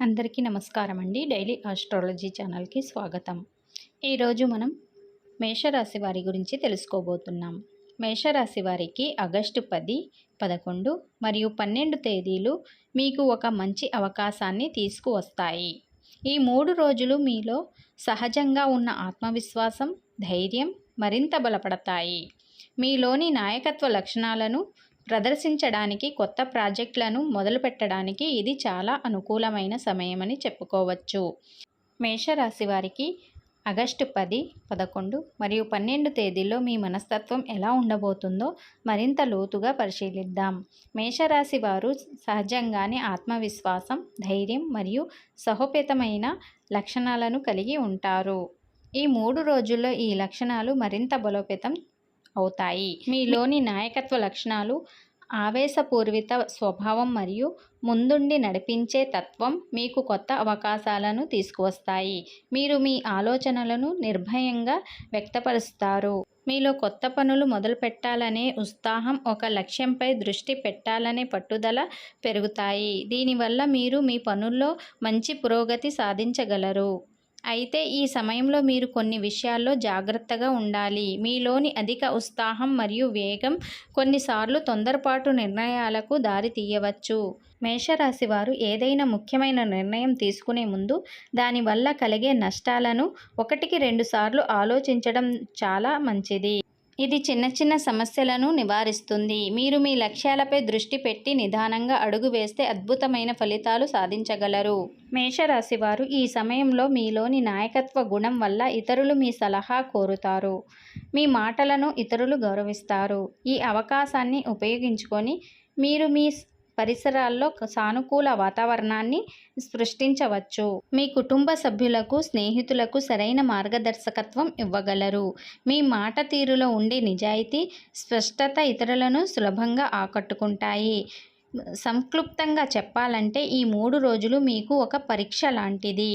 అందరికీ నమస్కారం అండి డైలీ ఆస్ట్రాలజీ ఛానల్కి స్వాగతం. ఈరోజు మనం మేషరాశి వారి గురించి తెలుసుకోబోతున్నాం. మేషరాశి వారికి ఆగస్టు పది పదకొండు మరియు పన్నెండు తేదీలు మీకు ఒక మంచి అవకాశాన్ని తీసుకువస్తాయి. ఈ మూడు రోజులు మీలో సహజంగా ఉన్న ఆత్మవిశ్వాసం ధైర్యం మరింత బలపడతాయి. మీలోని నాయకత్వ లక్షణాలను ప్రదర్శించడానికి కొత్త ప్రాజెక్టులను మొదలుపెట్టడానికి ఇది చాలా అనుకూలమైన సమయమని చెప్పుకోవచ్చు. మేషరాశి వారికి ఆగస్టు పది పదకొండు మరియు పన్నెండు తేదీల్లో మీ మనస్తత్వం ఎలా ఉండబోతుందో మరింత లోతుగా పరిశీలిద్దాం. మేషరాశి వారు సహజంగానే ఆత్మవిశ్వాసం ధైర్యం మరియు సహోపేతమైన లక్షణాలను కలిగి ఉంటారు. ఈ మూడు రోజుల్లో ఈ లక్షణాలు మరింత బలోపేతం అవుతాయి. మీలోని నాయకత్వ లక్షణాలు ఆవేశపూరిత స్వభావం మరియు ముందుండి నడిపించే తత్వం మీకు కొత్త అవకాశాలను తీసుకువస్తాయి. మీరు మీ ఆలోచనలను నిర్భయంగా వ్యక్తపరుస్తారు. మీలో కొత్త పనులు మొదలు పెట్టాలనే ఉత్సాహం ఒక లక్ష్యంపై దృష్టి పెట్టాలనే పట్టుదల పెరుగుతాయి. దీనివల్ల మీరు మీ పనుల్లో మంచి పురోగతి సాధించగలరు. అయితే ఈ సమయంలో మీరు కొన్ని విషయాల్లో జాగ్రత్తగా ఉండాలి. మీలోని అధిక ఉత్సాహం మరియు వేగం కొన్నిసార్లు తొందరపాటు నిర్ణయాలకు దారి తీయవచ్చు. మేషరాశి వారు ఏదైనా ముఖ్యమైన నిర్ణయం తీసుకునే ముందు దానివల్ల కలిగే నష్టాలను ఒకటికి రెండుసార్లు ఆలోచించడం చాలా మంచిది. ఇది చిన్న చిన్న సమస్యలను నివారిస్తుంది. మీరు మీ లక్ష్యాలపై దృష్టి పెట్టి నిదానంగా అడుగు వేస్తే అద్భుతమైన ఫలితాలు సాధించగలరు. మేషరాశి వారు ఈ సమయంలో మీలోని నాయకత్వ గుణం వల్ల ఇతరులు మీ సలహా కోరుతారు. మీ మాటలను ఇతరులు గౌరవిస్తారు. ఈ అవకాశాన్ని ఉపయోగించుకొని మీరు మీ పరిసరాల్లో సానుకూల వాతావరణాన్ని సృష్టించవచ్చు. మీ కుటుంబ సభ్యులకు స్నేహితులకు సరైన మార్గదర్శకత్వం ఇవ్వగలరు. మీ మాట తీరులో ఉండే నిజాయితీ స్పష్టత ఇతరులను సులభంగా ఆకట్టుకుంటాయి. సంక్లుప్తంగా చెప్పాలంటే ఈ మూడు రోజులు మీకు ఒక పరీక్ష లాంటిది.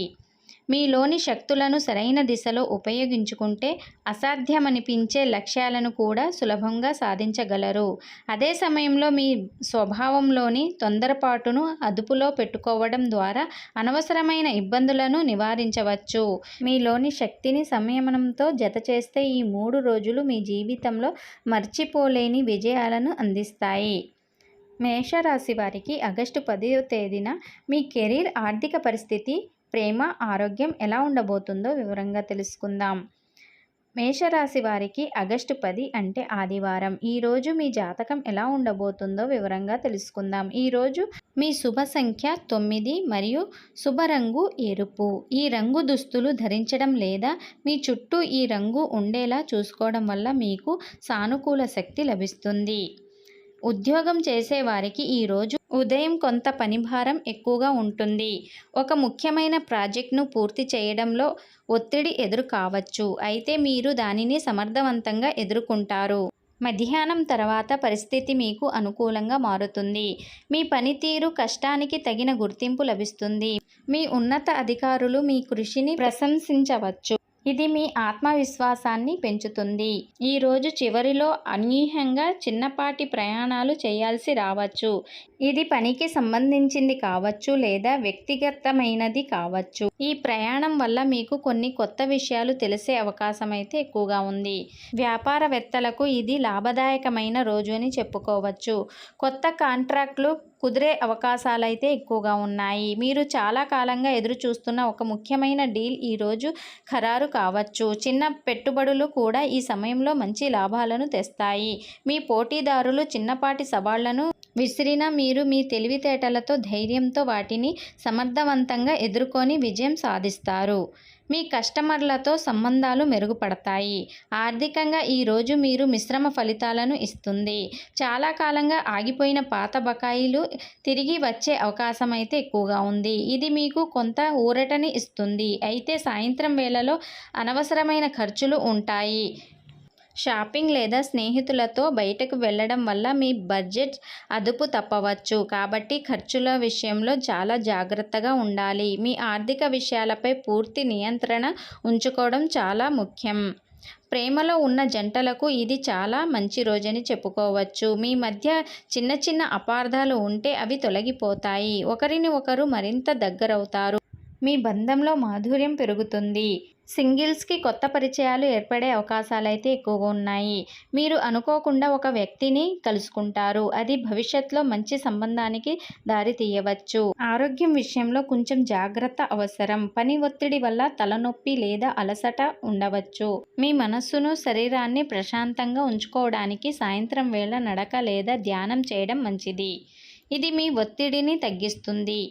మీలోని శక్తులను సరైన దిశలో ఉపయోగించుకుంటే అసాధ్యమనిపించే లక్ష్యాలను కూడా సులభంగా సాధించగలరు. అదే సమయంలో మీ స్వభావంలోని తొందరపాటును అదుపులో పెట్టుకోవడం ద్వారా అనవసరమైన ఇబ్బందులను నివారించవచ్చు. మీలోని శక్తిని సంయమనంతో జత చేస్తే ఈ మూడు రోజులు మీ జీవితంలో మర్చిపోలేని విజయాలను అందిస్తాయి. మేషరాశి వారికి ఆగస్టు పదో తేదీన మీ కెరీర్ ఆర్థిక పరిస్థితి ప్రేమ ఆరోగ్యం ఎలా ఉండబోతుందో వివరంగా తెలుసుకుందాం. మేషరాశి వారికి ఆగస్టు పది అంటే ఆదివారం. ఈరోజు మీ జాతకం ఎలా ఉండబోతుందో వివరంగా తెలుసుకుందాం. ఈరోజు మీ శుభ సంఖ్య తొమ్మిది మరియు శుభ రంగు ఎరుపు. ఈ రంగు దుస్తులు ధరించడం లేదా మీ చుట్టూ ఈ రంగు ఉండేలా చూసుకోవడం వల్ల మీకు సానుకూల శక్తి లభిస్తుంది. ఉద్యోగం చేసేవారికి ఈరోజు ఉదయం కొంత పనిభారం ఎక్కువగా ఉంటుంది. ఒక ముఖ్యమైన ప్రాజెక్ట్ను పూర్తి చేయడంలో ఒత్తిడి ఎదురు కావచ్చు. అయితే మీరు దానిని సమర్థవంతంగా ఎదుర్కొంటారు. మధ్యాహ్నం తర్వాత పరిస్థితి మీకు అనుకూలంగా మారుతుంది. మీ పనితీరు కష్టానికి తగిన గుర్తింపు లభిస్తుంది. మీ ఉన్నత అధికారులు మీ కృషిని ప్రశంసించవచ్చు. ఇది మీ ఆత్మవిశ్వాసాన్ని పెంచుతుంది. ఈరోజు చివరిలో అనూహ్యంగా చిన్నపాటి ప్రయాణాలు చేయాల్సి రావచ్చు. ఇది పనికి సంబంధించింది కావచ్చు లేదా వ్యక్తిగతమైనది కావచ్చు. ఈ ప్రయాణం వల్ల మీకు కొన్ని కొత్త విషయాలు తెలిసే అవకాశం అయితే ఎక్కువగా ఉంది. వ్యాపారవేత్తలకు ఇది లాభదాయకమైన రోజు అని చెప్పుకోవచ్చు. కొత్త కాంట్రాక్ట్లు కుదిరే అవకాశాలైతే ఎక్కువగా ఉన్నాయి. మీరు చాలా కాలంగా ఎదురు చూస్తున్న ఒక ముఖ్యమైన డీల్ ఈరోజు ఖరారు కావచ్చు. చిన్న పెట్టుబడులు కూడా ఈ సమయంలో మంచి లాభాలను తెస్తాయి. మీ పోటీదారులు చిన్నపాటి సవాళ్ళను విసిరిన మీరు మీ తెలివితేటలతో ధైర్యంతో వాటిని సమర్థవంతంగా ఎదుర్కొని విజయం సాధిస్తారు. మీ కస్టమర్లతో సంబంధాలు మెరుగుపడతాయి. ఆర్థికంగా ఈరోజు మీరు మిశ్రమ ఫలితాలను ఇస్తుంది. చాలా కాలంగా ఆగిపోయిన పాత బకాయిలు తిరిగి వచ్చే అవకాశం అయితే ఎక్కువగా ఉంది. ఇది మీకు కొంత ఊరటని ఇస్తుంది. అయితే సాయంత్రం వేళలో అనవసరమైన ఖర్చులు ఉంటాయి. షాపింగ్ లేదా స్నేహితులతో బయటకు వెళ్ళడం వల్ల మీ బడ్జెట్ అదుపు తప్పవచ్చు. కాబట్టి ఖర్చుల విషయంలో చాలా జాగ్రత్తగా ఉండాలి. మీ ఆర్థిక విషయాలపై పూర్తి నియంత్రణ ఉంచుకోవడం చాలా ముఖ్యం. ప్రేమలో ఉన్న జంటలకు ఇది చాలా మంచి రోజని చెప్పుకోవచ్చు. మీ మధ్య చిన్న చిన్న అపార్థాలు ఉంటే అవి తొలగిపోతాయి. ఒకరిని ఒకరు మరింత దగ్గరవుతారు. మీ బంధంలో మాధుర్యం పెరుగుతుంది. సింగిల్స్కి కొత్త పరిచయాలు ఏర్పడే అవకాశాలు అయితే ఎక్కువగా ఉన్నాయి. మీరు అనుకోకుండా ఒక వ్యక్తిని కలుసుకుంటారు. అది భవిష్యత్తులో మంచి సంబంధానికి దారి తీయవచ్చు. ఆరోగ్యం విషయంలో కొంచెం జాగ్రత్త అవసరం. పని ఒత్తిడి వల్ల తలనొప్పి లేదా అలసట ఉండవచ్చు. మీ మనస్సును శరీరాన్ని ప్రశాంతంగా ఉంచుకోవడానికి సాయంత్రం వేళ నడక లేదా ధ్యానం చేయడం మంచిది. ఇది మీ ఒత్తిడిని తగ్గిస్తుంది.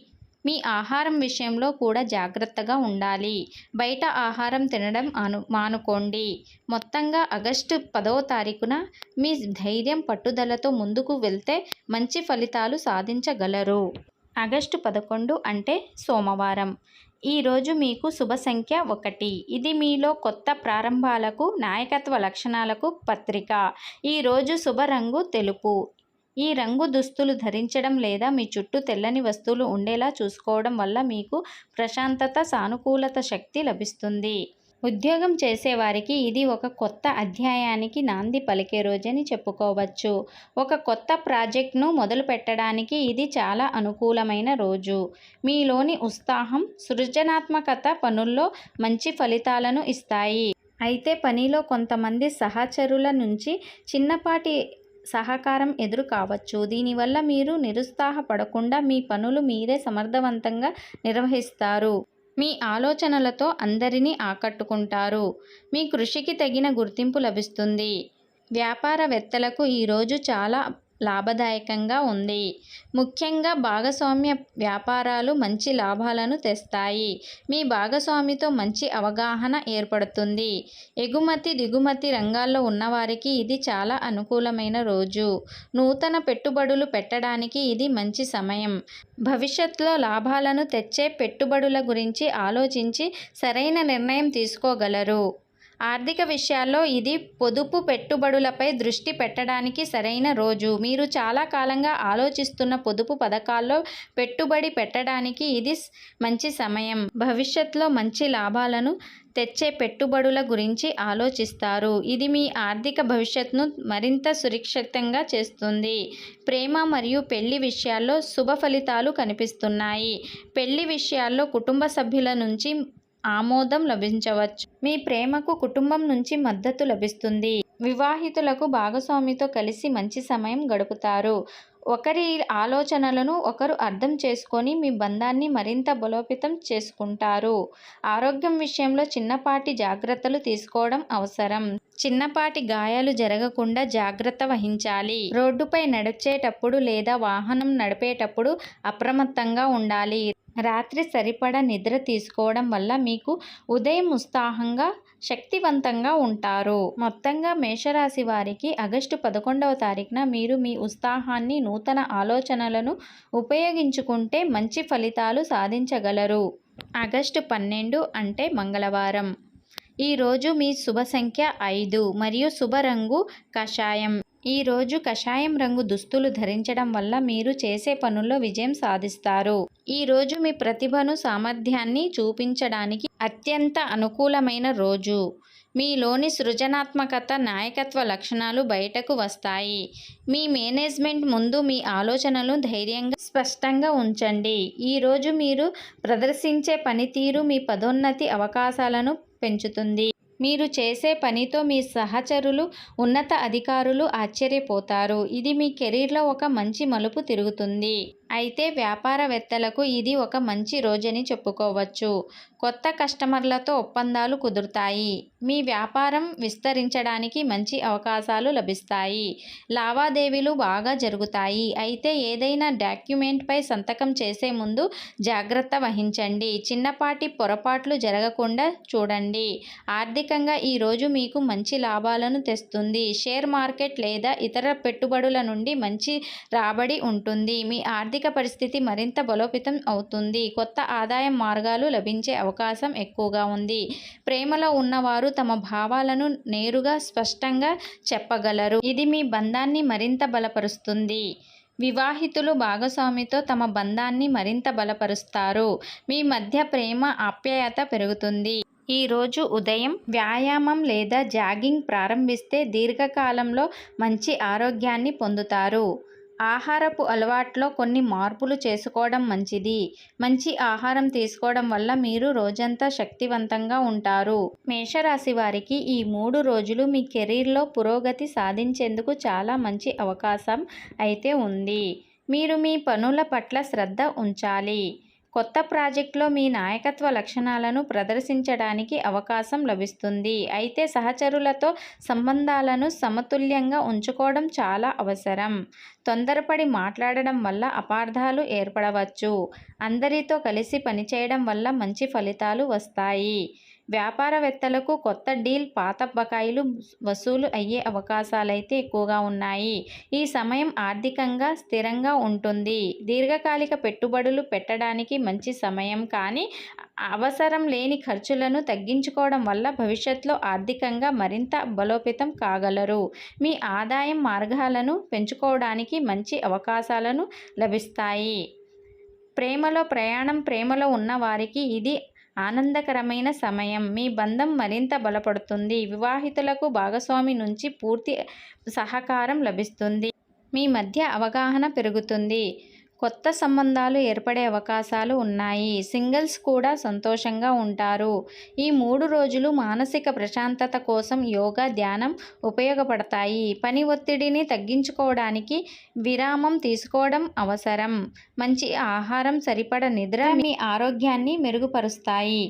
మీ ఆహారం విషయంలో కూడా జాగ్రత్తగా ఉండాలి. బయట ఆహారం తినడం అను మానుకోండి. మొత్తంగా ఆగస్టు పదవ తారీఖున మీ ధైర్యం పట్టుదలతో ముందుకు వెళ్తే మంచి ఫలితాలు సాధించగలరు. ఆగస్టు పదకొండు అంటే సోమవారం. ఈరోజు మీకు శుభ సంఖ్య ఒకటి. ఇది మీలో కొత్త ప్రారంభాలకు నాయకత్వ లక్షణాలకు పత్రిక. ఈరోజు శుభ రంగు తెలుపు. ఈ రంగు దుస్తులు ధరించడం లేదా మీ చుట్టూ తెల్లని వస్తువులు ఉండేలా చూసుకోవడం వల్ల మీకు ప్రశాంతత సానుకూలత శక్తి లభిస్తుంది. ఉద్యోగం చేసేవారికి ఇది ఒక కొత్త అధ్యాయానికి నాంది పలికే రోజని చెప్పుకోవచ్చు. ఒక కొత్త ప్రాజెక్ట్ను మొదలు పెట్టడానికి ఇది చాలా అనుకూలమైన రోజు. మీలోని ఉత్సాహం సృజనాత్మకత పనుల్లో మంచి ఫలితాలను ఇస్తాయి. అయితే పనిలో కొంతమంది సహచరుల నుంచి చిన్నపాటి సహకారం ఎదురు కావచ్చు. దీనివల్ల మీరు నిరుత్సాహపడకుండా మీ పనులు మీరే సమర్థవంతంగా నిర్వహిస్తారు. మీ ఆలోచనలతో అందరినీ ఆకట్టుకుంటారు. మీ కృషికి తగిన గుర్తింపు లభిస్తుంది. వ్యాపారవేత్తలకు ఈరోజు చాలా లాభదాయకంగా ఉంది. ముఖ్యంగా భాగస్వామ్య వ్యాపారాలు మంచి లాభాలను తెస్తాయి. మీ భాగస్వామితో మంచి అవగాహన ఏర్పడుతుంది. ఎగుమతి దిగుమతి రంగాల్లో ఉన్నవారికి ఇది చాలా అనుకూలమైన రోజు. నూతన పెట్టుబడులు పెట్టడానికి ఇది మంచి సమయం. భవిష్యత్తులో లాభాలను తెచ్చే పెట్టుబడుల గురించి ఆలోచించి సరైన నిర్ణయం తీసుకోగలరు. ఆర్థిక విషయాల్లో ఇది పొదుపు పెట్టుబడులపై దృష్టి పెట్టడానికి సరైన రోజు. మీరు చాలా కాలంగా ఆలోచిస్తున్న పొదుపు పథకాల్లో పెట్టుబడి పెట్టడానికి ఇది మంచి సమయం. భవిష్యత్తులో మంచి లాభాలను తెచ్చే పెట్టుబడుల గురించి ఆలోచిస్తారు. ఇది మీ ఆర్థిక భవిష్యత్తును మరింత సురక్షితంగా చేస్తుంది. ప్రేమ మరియు పెళ్ళి విషయాల్లో శుభ ఫలితాలు కనిపిస్తున్నాయి. పెళ్ళి విషయాల్లో కుటుంబ సభ్యుల నుంచి ఆమోదం లభించవచ్చు. మీ ప్రేమకు కుటుంబం నుంచి మద్దతు లభిస్తుంది. వివాహితులకు భాగస్వామితో కలిసి మంచి సమయం గడుపుతారు. ఒకరి ఆలోచనలను ఒకరు అర్థం చేసుకొని మీ బంధాన్ని మరింత బలోపేతం చేసుకుంటారు. ఆరోగ్యం విషయంలో చిన్నపాటి జాగ్రత్తలు తీసుకోవడం అవసరం. చిన్నపాటి గాయాలు జరగకుండా జాగ్రత్త వహించాలి. రోడ్డుపై నడిచేటప్పుడు లేదా వాహనం నడిపేటప్పుడు అప్రమత్తంగా ఉండాలి. రాత్రి సరిపడా నిద్ర తీసుకోవడం వల్ల మీకు ఉదయం ఉత్సాహంగా శక్తివంతంగా ఉంటారు. మొత్తంగా మేషరాశి వారికి ఆగస్టు పదకొండవ తారీఖున మీరు మీ ఉత్సాహాన్ని నూతన ఆలోచనలను ఉపయోగించుకుంటే మంచి ఫలితాలు సాధించగలరు. ఆగస్టు పన్నెండు అంటే మంగళవారం. ఈరోజు మీ శుభ సంఖ్య ఐదు మరియు శుభ రంగు కషాయం. ఈరోజు కషాయం రంగు దుస్తులు ధరించడం వల్ల మీరు చేసే పనుల్లో విజయం సాధిస్తారు. ఈరోజు మీ ప్రతిభను సామర్థ్యాన్ని చూపించడానికి అత్యంత అనుకూలమైన రోజు. మీలోని సృజనాత్మకత నాయకత్వ లక్షణాలు బయటకు వస్తాయి. మీ మేనేజ్మెంట్ ముందు మీ ఆలోచనలు ధైర్యంగా స్పష్టంగా ఉంచండి. ఈరోజు మీరు ప్రదర్శించే పనితీరు మీ పదోన్నతి అవకాశాలను పెంచుతుంది. మీరు చేసే పనితో మీ సహచరులు ఉన్నత అధికారులు ఆశ్చర్యపోతారు. ఇది మీ కెరీర్లో ఒక మంచి మలుపు తిరుగుతుంది. అయితే వ్యాపారవేత్తలకు ఇది ఒక మంచి రోజని చెప్పుకోవచ్చు. కొత్త కస్టమర్లతో ఒప్పందాలు కుదురుతాయి. మీ వ్యాపారం విస్తరించడానికి మంచి అవకాశాలు లభిస్తాయి. లావాదేవీలు బాగా జరుగుతాయి. అయితే ఏదైనా డాక్యుమెంట్పై సంతకం చేసే ముందు జాగ్రత్త వహించండి. చిన్నపాటి పొరపాట్లు జరగకుండా చూడండి. ఆర్థికంగా ఈరోజు మీకు మంచి లాభాలను తెస్తుంది. షేర్ మార్కెట్ లేదా ఇతర పెట్టుబడుల నుండి మంచి రాబడి ఉంటుంది. మీ ఆర్థిక ఆర్థిక పరిస్థితి మరింత బలోపేతం అవుతుంది. కొత్త ఆదాయ మార్గాలు లభించే అవకాశం ఎక్కువగా ఉంది. ప్రేమలో ఉన్నవారు తమ భావాలను నేరుగా స్పష్టంగా చెప్పగలరు. ఇది మీ బంధాన్ని మరింత బలపరుస్తుంది. వివాహితులు భాగస్వామితో తమ బంధాన్ని మరింత బలపరుస్తారు. మీ మధ్య ప్రేమ ఆప్యాయత పెరుగుతుంది. ఈరోజు ఉదయం వ్యాయామం లేదా జాగింగ్ ప్రారంభిస్తే దీర్ఘకాలంలో మంచి ఆరోగ్యాన్ని పొందుతారు. ఆహారపు అలవాట్లో కొన్ని మార్పులు చేసుకోవడం మంచిది. మంచి ఆహారం తీసుకోవడం వల్ల మీరు రోజంతా శక్తివంతంగా ఉంటారు. మేషరాశి వారికి ఈ మూడు రోజులు మీ కెరీర్లో పురోగతి సాధించేందుకు చాలా మంచి అవకాశం అయితే ఉంది. మీరు మీ పనుల పట్ల శ్రద్ధ ఉంచాలి. కొత్త ప్రాజెక్టులో మీ నాయకత్వ లక్షణాలను ప్రదర్శించడానికి అవకాశం లభిస్తుంది. అయితే సహచరులతో సంబంధాలను సమతుల్యంగా ఉంచుకోవడం చాలా అవసరం. తొందరపడి మాట్లాడడం వల్ల అపార్థాలు ఏర్పడవచ్చు. అందరితో కలిసి పనిచేయడం వల్ల మంచి ఫలితాలు వస్తాయి. వ్యాపారవేత్తలకు కొత్త డీల్ పాత బకాయిలు వసూలు అయ్యే అవకాశాలైతే ఎక్కువగా ఉన్నాయి. ఈ సమయం ఆర్థికంగా స్థిరంగా ఉంటుంది. దీర్ఘకాలిక పెట్టుబడులు పెట్టడానికి మంచి సమయం కానీ అవసరం లేని ఖర్చులను తగ్గించుకోవడం వల్ల భవిష్యత్తులో ఆర్థికంగా మరింత బలోపేతం కాగలరు. మీ ఆదాయం మార్గాలను పెంచుకోవడానికి మంచి అవకాశాలను లభిస్తాయి. ప్రేమలో ప్రయాణం ప్రేమలో ఉన్న వారికి ఇది ఆనందకరమైన సమయం. మీ బంధం మరింత బలపడుతుంది. వివాహితులకు భాగస్వామి నుంచి పూర్తి సహకారం లభిస్తుంది. మీ మధ్య అవగాహన పెరుగుతుంది. కొత్త సంబంధాలు ఏర్పడే అవకాశాలు ఉన్నాయి. సింగిల్స్ కూడా సంతోషంగా ఉంటారు. ఈ మూడు రోజులు మానసిక ప్రశాంతత కోసం యోగా ధ్యానం ఉపయోగపడతాయి. పని ఒత్తిడిని తగ్గించుకోవడానికి విరామం తీసుకోవడం అవసరం. మంచి ఆహారం సరిపడ నిద్ర మీ ఆరోగ్యాన్ని మెరుగుపరుస్తాయి.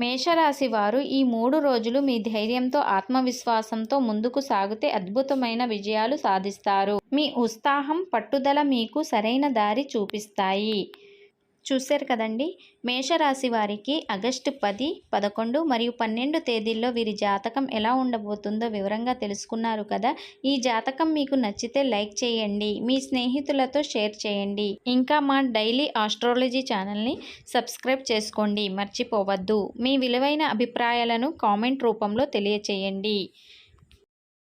మేషరాశి వారు ఈ మూడు రోజులు మీ ధైర్యంతో ఆత్మవిశ్వాసంతో ముందుకు సాగితే అద్భుతమైన విజయాలు సాధిస్తారు. మీ ఉత్సాహం పట్టుదల మీకు సరైన దారి చూపిస్తాయి. చూశారు కదండి. మేషరాశి వారికి ఆగస్టు పది పదకొండు మరియు పన్నెండు తేదీల్లో వీరి జాతకం ఎలా ఉండబోతుందో వివరంగా తెలుసుకున్నారు కదా. ఈ జాతకం మీకు నచ్చితే లైక్ చేయండి. మీ స్నేహితులతో షేర్ చేయండి. ఇంకా మా డైలీ ఆస్ట్రాలజీ ఛానల్ని సబ్స్క్రైబ్ చేసుకోండి. మర్చిపోవద్దు. మీ విలువైన అభిప్రాయాలను కామెంట్ రూపంలో తెలియచేయండి.